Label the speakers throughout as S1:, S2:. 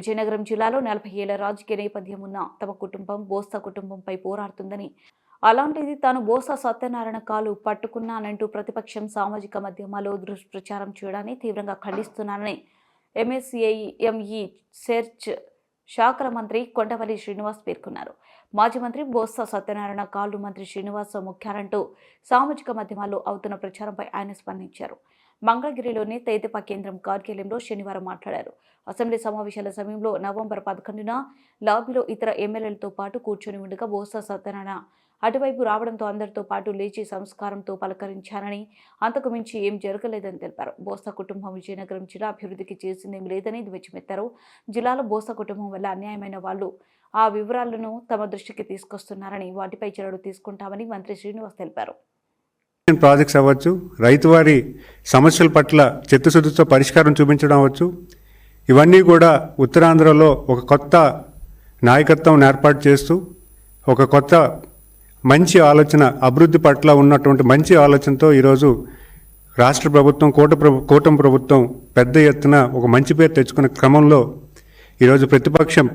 S1: విజయనగరం జిల్లాలో నలభై ఏళ్ళ రాజకీయ నేపథ్యం ఉన్న తమ కుటుంబం బోస్తా కుటుంబంపై పోరాడుతుందని. అలాంటిది తాను బోసా సత్యనారాయణ కాలు పట్టుకున్నానంటూ ప్రతిపక్షం సామాజిక మాధ్యమాల్లో దుష్ప్రచారం చేయడాన్ని తీవ్రంగా ఖండిస్తున్నానని ఎంఎస్ఏఎంఈ సెర్చ్ శాఖల మంత్రి కొండవల్లి శ్రీనివాస్ పేర్కొన్నారు. మాజీ మంత్రి బోత్స సత్యనారాయణ కాళ్ళు మంత్రి శ్రీనివాస్ ముఖ్యాలంటూ సామాజిక మాధ్యమాల్లో అవుతున్న ప్రచారంపై ఆయన స్పందించారు. మంగళగిరిలోని తేదప కేంద్రం కార్యాలయంలో శనివారం మాట్లాడారు. అసెంబ్లీ సమావేశాల సమయంలో నవంబర్ పదకొండున లాబీలో ఇతర ఎమ్మెల్యేలతో పాటు కూర్చొని ఉండగా బోసా సత్యనారాయణ అటువైపు రావడంతో అందరితో పాటు లేచి సంస్కారంతో పలకరించానని అంతకు మించి ఏం జరగలేదని తెలిపారు. బోసా కుటుంబం విజయనగరం జిల్లా అభివృద్ధికి చేసిందేం లేదని ధ్వజమెత్తారు. జిల్లాలో బోసా కుటుంబం వల్ల అన్యాయమైన వాళ్ళు ఆ వివరాలను తమ దృష్టికి తీసుకొస్తున్నారని వాటిపై చర్యలు తీసుకుంటామని మంత్రి శ్రీనివాస్ తెలిపారు.
S2: ప్రాజెక్ట్స్ అవ్వచ్చు రైతువారి సమస్యల పట్ల చిత్తశుద్ధితో పరిష్కారం చూపించడం అవ్వచ్చు. ఇవన్నీ కూడా ఉత్తరాంధ్రలో ఒక కొత్త నాయకత్వం ఏర్పాటు చేస్తూ ఒక కొత్త మంచి ఆలోచన అభివృద్ధి పట్ల ఉన్నటువంటి మంచి ఆలోచనతో ఈరోజు రాష్ట్ర ప్రభుత్వం కోట ప్రభు కూటమి ప్రభుత్వం పెద్ద ఎత్తున ఒక మంచి పేరు తెచ్చుకున్న క్రమంలో ఈరోజు ప్రతిపక్షం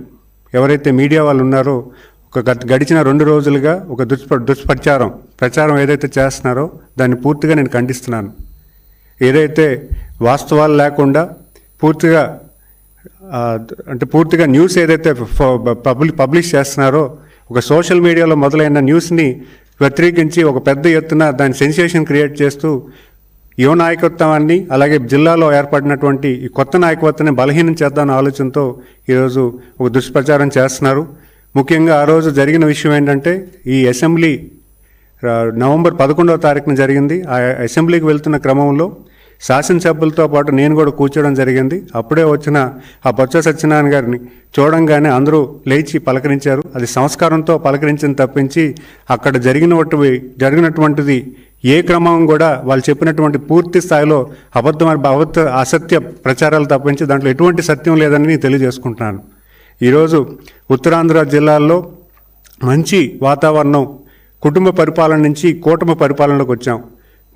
S2: ఎవరైతే మీడియా వాళ్ళు ఉన్నారో ఒక గడిచిన రెండు రోజులుగా ఒక దుష్ప దుష్ప్రచారం ప్రచారం ఏదైతే చేస్తున్నారో దాన్ని పూర్తిగా నేను ఖండిస్తున్నాను. ఏదైతే వాస్తవాలు లేకుండా పూర్తిగా అంటే పూర్తిగా న్యూస్ ఏదైతే పబ్లిక్ పబ్లిష్ చేస్తున్నారో ఒక సోషల్ మీడియాలో మొదలైన న్యూస్ని వ్యతిరేకించి ఒక పెద్ద ఎత్తున దాని సెన్సేషన్ క్రియేట్ చేస్తూ యువ నాయకత్వాన్ని అలాగే జిల్లాలో ఏర్పడినటువంటి ఈ కొత్త నాయకత్వాన్ని బలహీనం చేద్దామన్న ఆలోచనతో ఈరోజు ఒక దుష్ప్రచారం చేస్తున్నారు. ముఖ్యంగా ఆ రోజు జరిగిన విషయం ఏంటంటే ఈ అసెంబ్లీ నవంబర్ పదకొండవ తారీఖున జరిగింది. ఆ అసెంబ్లీకి వెళ్తున్న క్రమంలో శాసనసభ్యులతో పాటు నేను కూడా కూర్చోవడం జరిగింది. అప్పుడే వచ్చిన ఆ బొత్స సత్యనారాయణ గారిని చూడంగానే అందరూ లేచి పలకరించారు. అది సంస్కారంతో పలకరించిన తప్పించి అక్కడ జరిగినటువంటి జరిగినటువంటిది ఏ క్రమం కూడా వాళ్ళు చెప్పినటువంటి పూర్తి స్థాయిలో అబద్ధమైన అబద్ధ అసత్య ప్రచారాలు తప్పించి దాంట్లో ఎటువంటి సత్యం లేదని నేను తెలియజేసుకుంటున్నాను. ఈరోజు ఉత్తరాంధ్ర జిల్లాల్లో మంచి వాతావరణం కుటుంబ పరిపాలన నుంచి కూటమి పరిపాలనలోకి వచ్చాం.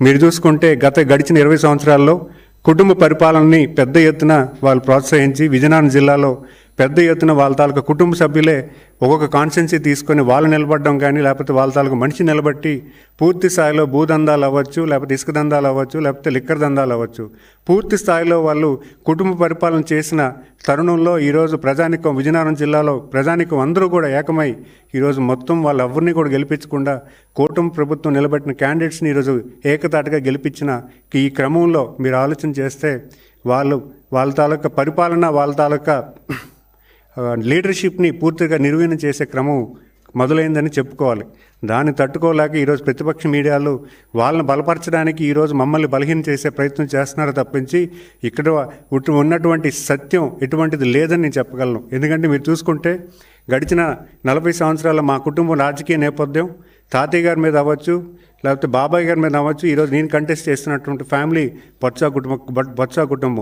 S2: మీరు చూసుకుంటే గత గడిచిన ఇరవై సంవత్సరాల్లో కుటుంబ పరిపాలనని పెద్ద ఎత్తున వాళ్ళు ప్రోత్సహించి విజయనగరం జిల్లాలో పెద్ద ఎత్తున వాళ్ళ తాలూకా కుటుంబ సభ్యులే ఒక్కొక్క కాన్స్టెన్సీ తీసుకొని వాళ్ళు నిలబడడం కానీ లేకపోతే వాళ్ళ తాలూకా మనిషి నిలబట్టి పూర్తి స్థాయిలో భూదందాలు అవ్వచ్చు లేకపోతే ఇసుక దందాలు అవ్వచ్చు లేకపోతే లిక్కర్ దందాలు అవ్వచ్చు. పూర్తి స్థాయిలో వాళ్ళు కుటుంబ పరిపాలన చేసిన తరుణంలో ఈరోజు ప్రజానికం విజయనగరం జిల్లాలో ప్రజానికం అందరూ కూడా ఏకమై ఈరోజు మొత్తం వాళ్ళు ఎవరిని కూడా గెలిపించకుండా కూటమి ప్రభుత్వం నిలబెట్టిన క్యాండిడేట్స్ని ఈరోజు ఏకతాటిగా గెలిపించిన ఈ క్రమంలో మీరు ఆలోచన చేస్తే వాళ్ళు వాళ్ళ తాలూకా పరిపాలన వాళ్ళ తాలూకా లీడర్షిప్ని పూర్తిగా నిర్వీణం చేసే క్రమం మొదలైందని చెప్పుకోవాలి. దాన్ని తట్టుకోలేక ఈరోజు ప్రతిపక్ష మీడియాలు వాళ్ళని బలపరచడానికి ఈరోజు మమ్మల్ని బలహీనం చేసే ప్రయత్నం చేస్తున్నారు తప్పించి ఇక్కడ ఉన్నటువంటి సత్యం ఎటువంటిది లేదని నేను చెప్పగలను. ఎందుకంటే మీరు చూసుకుంటే గడిచిన నలభై సంవత్సరాల మా కుటుంబం రాజకీయ నేపథ్యం తాతయ్య గారి మీద అవ్వచ్చు లేకపోతే బాబాయ్ గారి మీద అవ్వచ్చు ఈరోజు నేను కంటెస్ట్ చేస్తున్నటువంటి ఫ్యామిలీ బొత్స కుటుంబం బొత్స కుటుంబం.